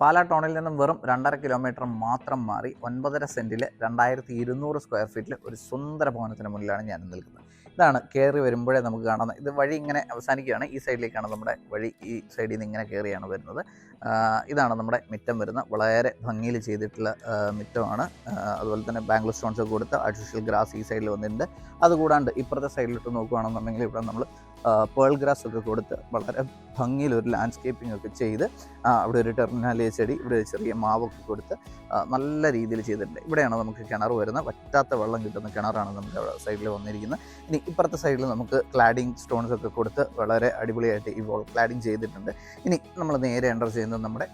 പാലാ ടൗണിൽ നിന്നും വെറും രണ്ടര കിലോമീറ്റർ മാത്രം മാറി ഒൻപതര സെന്റിൽ രണ്ടായിരത്തി ഇരുന്നൂറ് സ്ക്വയർ ഫീറ്റിൽ ഒരു സുന്ദര ഭവനത്തിന് മുന്നിലാണ് ഞാൻ നിൽക്കുന്നത്. ഇതാണ് കയറി വരുമ്പോഴേ നമുക്ക് കാണുന്നത് ഇത് വഴി ഇങ്ങനെ അവസാനിക്കുകയാണ്. ഈ സൈഡിലേക്കാണ് നമ്മുടെ വഴി ഈ സൈഡിൽ നിന്ന് ഇങ്ങനെ കയറിയാണ് വരുന്നത്. ഇതാണ് നമ്മുടെ മിറ്റം വരുന്നത് വളരെ ഭംഗിയിൽ ചെയ്തിട്ടുള്ള മിറ്റമാണ്. അതുപോലെ തന്നെ ബാംഗ്ലൂർ സ്റ്റോൺസ് ഒക്കെ കൊടുത്ത് ആർട്ടിഫിഷ്യൽ ഗ്രാസ് ഈ സൈഡിൽ വന്നിട്ടുണ്ട്. അതുകൂടാണ്ട് ഇപ്പുറത്തെ സൈഡിലോട്ട് നോക്കുകയാണെന്നുണ്ടെങ്കിൽ ഇവിടെ നമ്മൾ പേൾ ഗ്രാസ് ഒക്കെ കൊടുത്ത് വളരെ ഭംഗിയിൽ ഒരു ലാൻഡ്സ്കേപ്പിംഗ് ഒക്കെ ചെയ്ത് അവിടെ ഒരു ടെർമിനാലിയ ചെടി ഇവിടെ ഒരു ചെറിയ മാവൊക്കെ കൊടുത്ത് നല്ല രീതിയിൽ ചെയ്തിട്ടുണ്ട്. ഇവിടെയാണ് നമുക്ക് കിണർ വരുന്നത്. വറ്റാത്ത വെള്ളം കിട്ടുന്ന കിണറാണ് നമുക്ക് അവിടെ സൈഡിൽ വന്നിരിക്കുന്നത്. ഇനി ഇപ്പുറത്തെ സൈഡിൽ നമുക്ക് ക്ലാഡിങ് സ്റ്റോൺസ് ഒക്കെ കൊടുത്ത് വളരെ അടിപൊളിയായിട്ട് ഈ വോൾ ക്ലാഡിങ് ചെയ്തിട്ടുണ്ട്. ഇനി നമ്മൾ നേരെ എന്റർ ചെയ്യുന്നത് നമ്മുടെ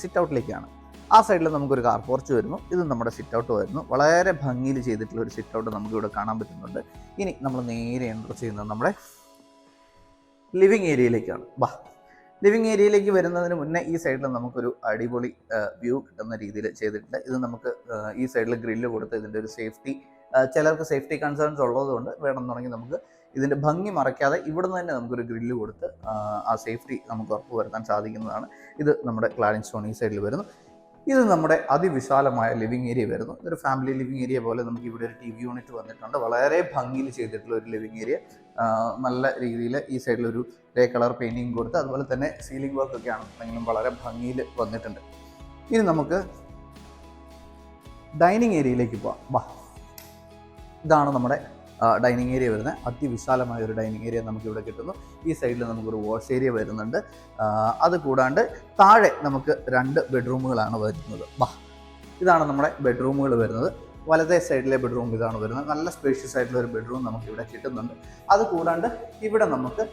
സിറ്റ് ഔട്ടിലേക്കാണ് ആ സൈഡിൽ നമുക്കൊരു കാർ പോർച്ച് വരുന്നു. ഇത് നമ്മുടെ സിറ്റ് ഔട്ട് വരുന്നു. വളരെ ഭംഗിയിൽ ചെയ്തിട്ടുള്ള ഒരു സിറ്റ് ഔട്ട് നമുക്കിവിടെ കാണാൻ പറ്റുന്നുണ്ട്. ഇനി നമ്മൾ നേരെ എന്റർ ചെയ്യുന്നത് നമ്മുടെ ലിവിങ് ഏരിയയിലേക്കാണ്. വാ ലിവിങ് ഏരിയയിലേക്ക് വരുന്നതിന് മുന്നേ ഈ സൈഡിൽ നമുക്കൊരു അടിപൊളി വ്യൂ കിട്ടുന്ന രീതിയിൽ ചെയ്തിട്ടുണ്ട്. ഇത് നമുക്ക് ഈ സൈഡിൽ ഗ്രില്ല് കൊടുത്ത് ഇതിന്റെ ഒരു സേഫ്റ്റി ചിലർക്ക് സേഫ്റ്റി കൺസേൺസ് ഉള്ളതുകൊണ്ട് വേണം തുടങ്ങി നമുക്ക് ഇതിന്റെ ഭംഗി മറയ്ക്കാതെ ഇവിടുന്ന് തന്നെ നമുക്കൊരു ഗ്രില്ല് കൊടുത്ത് ആ, സേഫ്റ്റി നമുക്ക് ഉറപ്പ് വരുത്താൻ സാധിക്കുന്നതാണ്. ഇത് നമ്മുടെ ക്ലാഡിംഗ് സ്റ്റോൺ ഈ സൈഡിൽ വരുന്നു. ഇത് നമ്മുടെ അതിവിശാലമായ ലിവിങ് ഏരിയ വരുന്നു. ഇതൊരു ഫാമിലി ലിവിങ് ഏരിയ പോലെ നമുക്ക് ഇവിടെ ഒരു ടി വി യൂണിറ്റ് വന്നിട്ടുണ്ട്. വളരെ ഭംഗിയിൽ ചെയ്തിട്ടുള്ള ഒരു ലിവിങ് ഏരിയ നല്ല രീതിയിൽ ഈ സൈഡിൽ ഒരു ഗ്രേ കളർ പെയിന്റിങ് കൊടുത്ത് അതുപോലെ തന്നെ സീലിംഗ് വർക്ക് ഒക്കെ ആണെന്നുണ്ടെങ്കിലും വളരെ ഭംഗിയിൽ വന്നിട്ടുണ്ട്. ഇനി നമുക്ക് ഡൈനിങ് ഏരിയയിലേക്ക് പോവാം. വാ. ഇതാണ് നമ്മുടെ ഡൈനിങ് ഏരിയ വരുന്നത് അതിവിശാലമായ ഒരു ഡൈനിങ് ഏരിയ നമുക്കിവിടെ കിട്ടുന്നു. ഈ സൈഡിൽ നമുക്കൊരു വാഷ് ഏരിയ വരുന്നുണ്ട്. അത് കൂടാണ്ട് താഴെ നമുക്ക് രണ്ട് ബെഡ്റൂമുകളാണ് വരുന്നത്. വാ ഇതാണ് നമ്മുടെ ബെഡ്റൂമുകൾ വരുന്നത്. വലതേ സൈഡിലെ ബെഡ്റൂം ഇതാണ് വരുന്നത്. നല്ല സ്പേഷ്യസ് ആയിട്ടുള്ള ഒരു ബെഡ്റൂം നമുക്ക് ഇവിടെ കിട്ടുന്നുണ്ട്. അത് കൂടാണ്ട് ഇവിടെ നമുക്ക്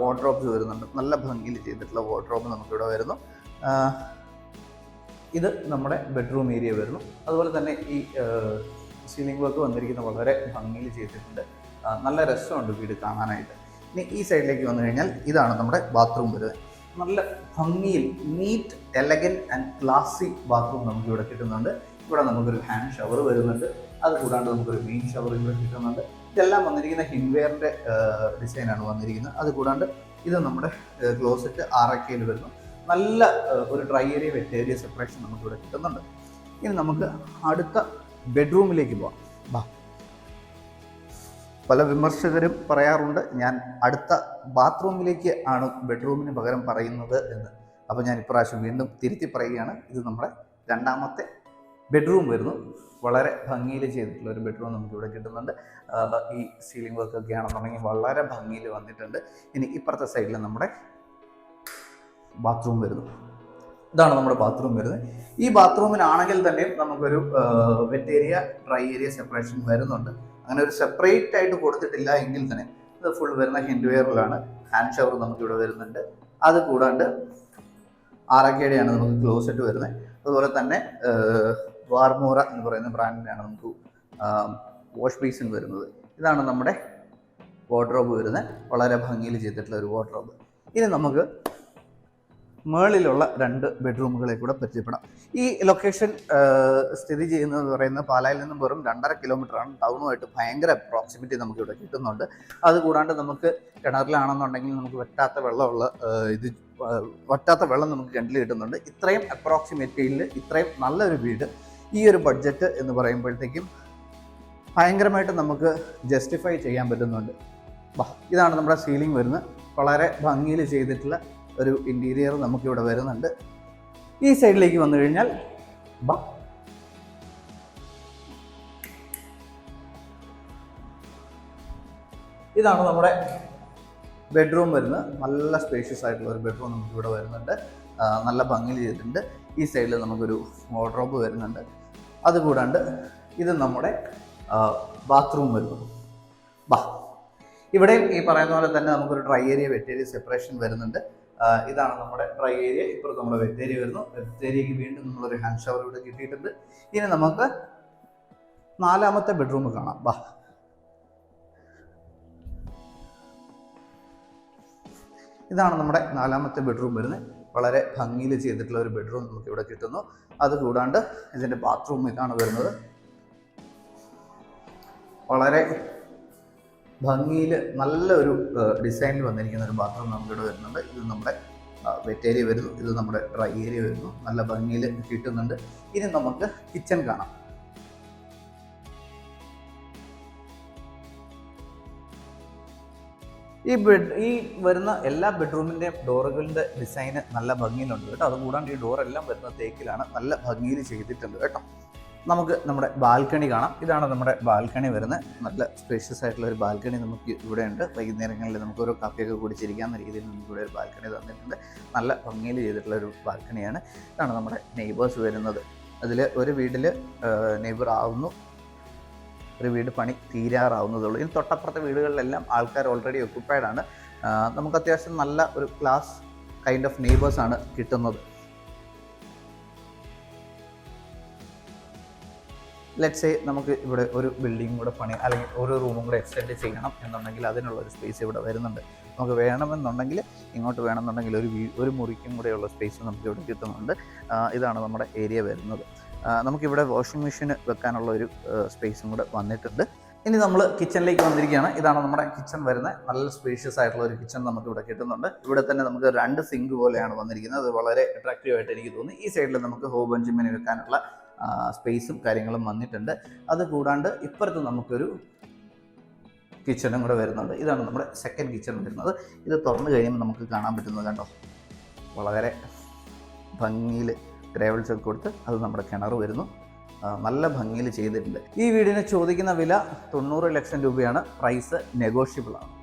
വാർഡ്രോബ്സ് വരുന്നുണ്ട്. നല്ല ഭംഗിയിൽ ചെയ്തിട്ടുള്ള വാർഡ്രോബ് നമുക്കിവിടെ വരുന്നു. ഇത് നമ്മുടെ ബെഡ്റൂം ഏരിയ വരുന്നു. അതുപോലെ തന്നെ ഈ സീലിംഗ് വർക്ക് വന്നിരിക്കുന്ന വളരെ ഭംഗിയിൽ ചെയ്തിട്ടുണ്ട്. നല്ല രസമുണ്ട് വീട് കാണാനായിട്ട്. ഇനി ഈ സൈഡിലേക്ക് വന്നു കഴിഞ്ഞാൽ ഇതാണ് നമ്മുടെ ബാത്റൂം വരുന്നത്. നല്ല ഭംഗിയിൽ neat elegant and classy bathroom നമുക്ക് ഇവിടെ കിട്ടുന്നുണ്ട്. ഇവിടെ നമുക്കൊരു ഹാൻഡ് ഷവർ വരുന്നുണ്ട്. അത് കൂടാണ്ട് നമുക്കൊരു മെയിൻ ഷവർ ഇവിടെ കിട്ടുന്നുണ്ട്. ഇതെല്ലാം വന്നിരിക്കുന്ന ഹിൻവെയറിന്റെ ഡിസൈനാണ് വന്നിരിക്കുന്നത്. അത് കൂടാണ്ട് ഇത് നമ്മുടെ ക്ലോസറ്റ് ആറക്കയിൽ വരുന്നു. നല്ല ഒരു dry area wet area separation നമുക്കിവിടെ കിട്ടുന്നുണ്ട്. ഇനി നമുക്ക് അടുത്ത ബെഡ്റൂമിലേക്ക് പോവാം. വാ. പല വിമർശകരും പറയാറുണ്ട് ഞാൻ അടുത്ത ബാത്റൂമിലേക്ക് ആണ് ബെഡ്റൂമിന് പകരം പറയുന്നത് എന്ന്. അപ്പോൾ ഞാൻ ഇപ്രാവശ്യം വീണ്ടും തിരുത്തി പറയുകയാണ് ഇത് നമ്മുടെ രണ്ടാമത്തെ ബെഡ്റൂം വരുന്നു. വളരെ ഭംഗിയിൽ ചെയ്തിട്ടുള്ള ഒരു ബെഡ്റൂം നമുക്ക് ഇവിടെ കിട്ടുന്നുണ്ട്. ഈ സീലിംഗ് വർക്ക് ഒക്കെ ആണെന്നുണ്ടെങ്കിൽ വളരെ ഭംഗിയിൽ വന്നിട്ടുണ്ട്. ഇനി ഇപ്പുറത്തെ സൈഡിൽ നമ്മുടെ ബാത്റൂം വരുന്നു. ഇതാണ് നമ്മുടെ ബാത്റൂം വരുന്നത്. ഈ ബാത്റൂമിനാണെങ്കിൽ തന്നെയും നമുക്കൊരു wet area dry area separation വരുന്നുണ്ട്. അങ്ങനെ ഒരു സെപ്പറേറ്റ് ആയിട്ട് കൊടുത്തിട്ടില്ല എങ്കിൽ തന്നെ ഇത് ഫുൾ വരുന്ന ഹിൻഡ്വെയറിലാണ് ഹാൻഡ് ഷവർ നമുക്കിവിടെ വരുന്നുണ്ട്. അത് കൂടാണ്ട് ആറക്കേടെയാണ് നമുക്ക് ക്ലോസറ്റ് വരുന്നത്. അതുപോലെ തന്നെ വാർമോറ എന്ന് പറയുന്ന ബ്രാൻഡിനാണ് നമുക്ക് വാഷ് ബേസിൻ വരുന്നത്. ഇതാണ് നമ്മുടെ വാർഡ്രോബ് വരുന്നത്. വളരെ ഭംഗിയിൽ ചെയ്തിട്ടുള്ള ഒരു വാർഡ്രോബ് ഇനി നമുക്ക് മേളിലുള്ള രണ്ട് ബെഡ്റൂമുകളെ കൂടെ പരിചയപ്പെടാം. ഈ ലൊക്കേഷൻ സ്ഥിതി ചെയ്യുന്നത് പറയുന്നത് പാലായിൽ നിന്നും വെറും രണ്ടര ആണ്. ടൗണുമായിട്ട് ഭയങ്കര അപ്രോക്സിമിറ്റി നമുക്ക് ഇവിടെ കിട്ടുന്നുണ്ട്. അതുകൂടാണ്ട് നമുക്ക് കിണറിലാണെന്നുണ്ടെങ്കിൽ നമുക്ക് വറ്റാത്ത വെള്ളമുള്ള ഇത് വറ്റാത്ത വെള്ളം നമുക്ക് കിണറ്റിൽ കിട്ടുന്നുണ്ട്. ഇത്രയും അപ്രോക്സിമേറ്റിയിൽ ഇത്രയും നല്ലൊരു വീട് ഈ ഒരു ബഡ്ജറ്റ് എന്ന് പറയുമ്പോഴത്തേക്കും ഭയങ്കരമായിട്ട് നമുക്ക് ജസ്റ്റിഫൈ ചെയ്യാൻ പറ്റുന്നുണ്ട്. ഇതാണ് നമ്മുടെ സീലിംഗ് വരുന്നത്. വളരെ ഭംഗിയിൽ ചെയ്തിട്ടുള്ള ഒരു ഇന്റീരിയർ നമുക്കിവിടെ വരുന്നുണ്ട്. ഈ സൈഡിലേക്ക് വന്നു കഴിഞ്ഞാൽ ഇതാണ് നമ്മുടെ ബെഡ്റൂം വരുന്നത്. നല്ല സ്പേഷ്യസ് ആയിട്ടുള്ള ഒരു ബെഡ്റൂം നമുക്ക് ഇവിടെ വരുന്നുണ്ട് നല്ല ഭംഗി ചെയ്തിട്ടുണ്ട്. ഈ സൈഡിൽ നമുക്കൊരു വാർഡ്രോബ് വരുന്നുണ്ട്. അതുകൂടാണ്ട് ഇത് നമ്മുടെ ബാത്റൂം വരുന്നു. ബാ. ഇവിടെയും ഈ പറയുന്ന പോലെ തന്നെ നമുക്കൊരു dry area wet area separation വരുന്നുണ്ട്. ഇതാണ് നമ്മുടെ ഡ്രൈ ഏരിയ ഇപ്പുറത്ത് നമ്മുടെ വെറ്റ് ഏരിയ വരുന്നു. വെറ്റ് ഏരിയക്ക് വീണ്ടും നമ്മളൊരു ഹാൻഡ് ഷവർ ഇവിടെ കിട്ടിയിട്ടുണ്ട്. ഇനി നമുക്ക് നാലാമത്തെ ബെഡ്റൂം കാണാം. ബാ ഇതാണ് നമ്മുടെ നാലാമത്തെ ബെഡ്റൂം വരുന്നത്. വളരെ ഭംഗിയിൽ ചെയ്തിട്ടുള്ള ഒരു ബെഡ്റൂം നമുക്ക് ഇവിടെ കിട്ടുന്നു. അത് കൂടാണ്ട് ഇതിന്റെ ബാത്റൂം ഇതാണ് വരുന്നത്. വളരെ ഭംഗിയിൽ നല്ലൊരു ഡിസൈനിൽ വന്നിരിക്കുന്ന ഒരു ബാത്റൂം നമുക്കിവിടെ വരുന്നുണ്ട്. ഇത് നമ്മുടെ വെറ്റ് ഏരിയ വരുന്നു. ഇത് നമ്മുടെ ഡ്രൈ ഏരിയ വരുന്നു. നല്ല ഭംഗിയിൽ കിട്ടുന്നുണ്ട്. ഇനി നമുക്ക് കിച്ചൺ കാണാം. ഈ ബെഡ് ഈ വരുന്ന എല്ലാ ബെഡ്റൂമിന്റെയും ഡോറുകളുടെ ഡിസൈന് നല്ല ഭംഗിയിലുണ്ട് കേട്ടോ. അതുകൂടാണ്ട് ഈ ഡോറെല്ലാം വരുന്ന തേക്കിലാണ് നല്ല ഭംഗിയിൽ ചെയ്തിട്ടുണ്ട് കേട്ടോ. നമുക്ക് നമ്മുടെ ബാൽക്കണി കാണാം. ഇതാണ് നമ്മുടെ ബാൽക്കണി വരുന്നത്. നല്ല സ്പേഷ്യസ് ആയിട്ടുള്ള ഒരു ബാൽക്കണി നമുക്ക് ഇവിടെ ഉണ്ട്. വൈകുന്നേരങ്ങളിൽ നമുക്ക് ഓരോ കാപ്പിയൊക്കെ കുടിച്ചിരിക്കാവുന്ന രീതിയിൽ നമുക്ക് ഇവിടെ ഒരു ബാൽക്കണി തന്നിട്ടുണ്ട്. നല്ല ഭംഗിയിൽ ചെയ്തിട്ടുള്ള ഒരു ബാൽക്കണിയാണ്. ഇതാണ് നമ്മുടെ നെയ്ബേഴ്സ് വരുന്നത്. അതിൽ ഒരു വീട്ടിൽ നെയ്ബർ ആവുന്നു. ഒരു വീട് പണി തീരാറാവുന്നതുള്ളൂ ഇനി തൊട്ടപ്പുറത്തെ വീടുകളിലെല്ലാം ആൾക്കാർ ഓൾറെഡി ഒക്യുപ്പൈഡ് ആണ്. നമുക്ക് അത്യാവശ്യം നല്ല ഒരു ക്ലാസ് കൈൻഡ് ഓഫ് നെയ്ബേഴ്സാണ് കിട്ടുന്നത്. ലെറ്റ് സേ നമുക്ക് ഇവിടെ ഒരു ബിൽഡിംഗ് കൂടെ പണി അല്ലെങ്കിൽ ഒരു റൂമും കൂടെ എക്സ്റ്റെൻഡ് ചെയ്യണം എന്നുണ്ടെങ്കിൽ അതിനുള്ള ഒരു സ്പേസ് ഇവിടെ വരുന്നുണ്ട്. നമുക്ക് വേണമെന്നുണ്ടെങ്കിൽ ഇങ്ങോട്ട് വേണമെന്നുണ്ടെങ്കിൽ ഒരു ഒരു മുറിക്കും കൂടെയുള്ള സ്പേസ് നമുക്ക് ഇവിടെ കിട്ടുന്നുണ്ട്. ഇതാണ് നമ്മുടെ ഏരിയ വരുന്നത്. നമുക്കിവിടെ വാഷിംഗ് മെഷീൻ വെക്കാനുള്ള ഒരു സ്പേസും കൂടെ വന്നിട്ടുണ്ട്. ഇനി നമ്മൾ കിച്ചണിലേക്ക് വന്നിരിക്കുകയാണ്. ഇതാണ് നമ്മുടെ കിച്ചൺ വരുന്നത്. നല്ല സ്പേഷ്യസ് ആയിട്ടുള്ള ഒരു കിച്ചൺ നമുക്ക് ഇവിടെ കിട്ടുന്നുണ്ട്. ഇവിടെ തന്നെ നമുക്ക് രണ്ട് സിങ്ക് പോലെയാണ് വന്നിരിക്കുന്നത്. അത് വളരെ അട്രാക്റ്റീവ് ആയിട്ട് എനിക്ക് തോന്നി. ഈ സൈഡിൽ നമുക്ക് ഹോ ബെഞ്ചിമിന് വെക്കാനുള്ള സ്പേസും കാര്യങ്ങളും വന്നിട്ടുണ്ട്. അത് കൂടാണ്ട് ഇപ്പുറത്ത് നമുക്കൊരു കിച്ചണും കൂടെ വരുന്നുണ്ട്. ഇതാണ് നമ്മുടെ സെക്കൻഡ് കിച്ചൺ വരുന്നത്. ഇത് തുറന്നു കഴിയുമ്പോൾ നമുക്ക് കാണാൻ പറ്റുന്നത് കണ്ടോ? വളരെ ഭംഗിയിൽ ഗ്രേവൽസ് ഒക്കെ കൊടുത്ത് അത് നമ്മുടെ കിണർ വരുന്നു. നല്ല ഭംഗിയിൽ ചെയ്തിട്ടുണ്ട്. ഈ വീടിന് ചോദിക്കുന്ന വില തൊണ്ണൂറ് ലക്ഷം രൂപയാണ്. പ്രൈസ് നെഗോഷ്യബിൾ ആണ്.